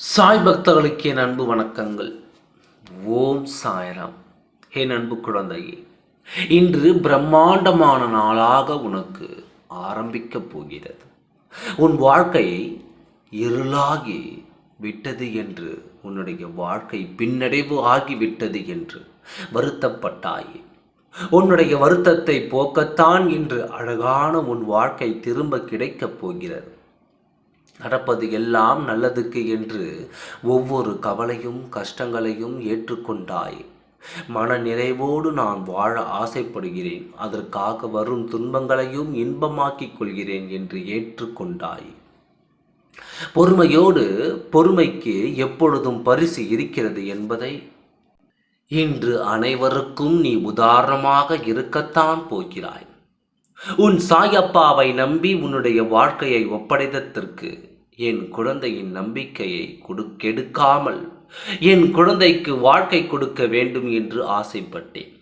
சாய் பக்தர்களுக்கு என் அன்பு வணக்கங்கள். ஓம் சாய்ராம். என் அன்பு குழந்தையே இன்று பிரம்மாண்டமான நாளாக உனக்கு ஆரம்பிக்கப் போகிறது. உன் வாழ்க்கையை இருளாகி விட்டது என்று உன்னுடைய வாழ்க்கை பின்னடைவு ஆகிவிட்டது என்று வருத்தப்பட்டாயே. உன்னுடைய வருத்தத்தை போக்கத்தான் இன்று அழகான உன் வாழ்க்கை திரும்ப கிடைக்கப் போகிறது. நடப்பது எல்லாம் நல்லதுக்கு என்று ஒவ்வொரு கவலையும் கஷ்டங்களையும் ஏற்றுக்கொண்டாய். மன நிறைவோடு நான் வாழ ஆசைப்படுகிறேன். அதற்காக வரும் துன்பங்களையும் இன்பமாக்கிக் கொள்கிறேன் என்று ஏற்றுக்கொண்டாய். பொறுமையோடு பொறுமைக்கு எப்பொழுதும் பரிசு இருக்கிறது என்பதை இன்று அனைவருக்கும் நீ உதாரணமாக இருக்கத்தான் போகிறாய். உன் சாயப்பாவை நம்பி உன்னுடைய வாழ்க்கையை ஒப்படைத்ததற்கு என் குழந்தையின் நம்பிக்கையை கொடுக்கெடுக்காமல் என் குழந்தைக்கு வாழ்க்கை கொடுக்க வேண்டும் என்று ஆசைப்பட்டேன்.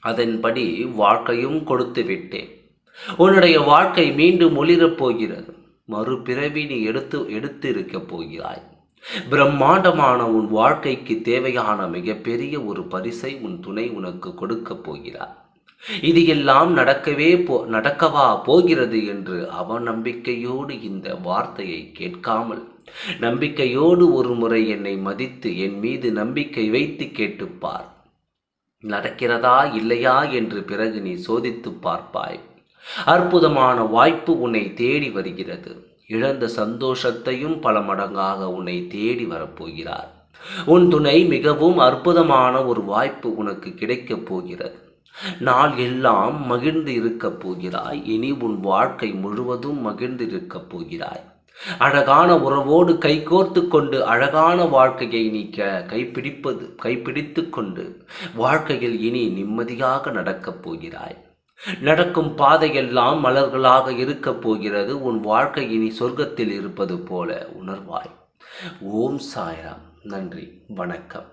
அதன்படி வாழ்க்கையும் கொடுத்து விட்டேன். உன்னுடைய வாழ்க்கை மீண்டும் ஒளிரப் போகிறது. மறுபிறவி நீ எடுத்து எடுத்து இருக்கப் போகிறாய். பிரம்மாண்டமான உன் வாழ்க்கைக்கு தேவையான மிகப்பெரிய ஒரு பரிசை உன் துணை உனக்கு கொடுக்கப் போகிறார் இது எல்லாம் நடக்கவே போ நடக்கவா போகிறது என்று அவநம்பிக்கையோடு இந்த வார்த்தையை கேட்காமல் நம்பிக்கையோடு ஒரு முறை என்னை மதித்து என் மீது நம்பிக்கை வைத்து கேட்டுப்பார். நடக்கிறதா இல்லையா என்று பிறகு நீ சோதித்து பார்ப்பாய். அற்புதமான வாய்ப்பு உன்னை தேடி வருகிறது. இழந்த சந்தோஷத்தையும் பல மடங்காக உன்னை தேடி வரப்போகிறார். உன் துணை மிகவும் அற்புதமான ஒரு வாய்ப்பு உனக்கு கிடைக்கப் போகிறது. நாள் எல்லாம் மகிழ்ந்து இருக்கப் போகிறாய். இனி உன் வாழ்க்கை முழுவதும் மகிழ்ந்து இருக்கப் போகிறாய். அழகான உறவோடு கைகோர்த்து கொண்டு அழகான வாழ்க்கையை நீக்க கைப்பிடிப்பது கைப்பிடித்து கொண்டு வாழ்க்கையில் இனி நிம்மதியாக நடக்கப் போகிறாய். நடக்கும் பாதையெல்லாம் மலர்களாக இருக்கப் போகிறது. உன் வாழ்க்கை இனி சொர்க்கத்தில் இருப்பது போல உணர்வாய். ஓம் சாய்ராம். நன்றி. வணக்கம்.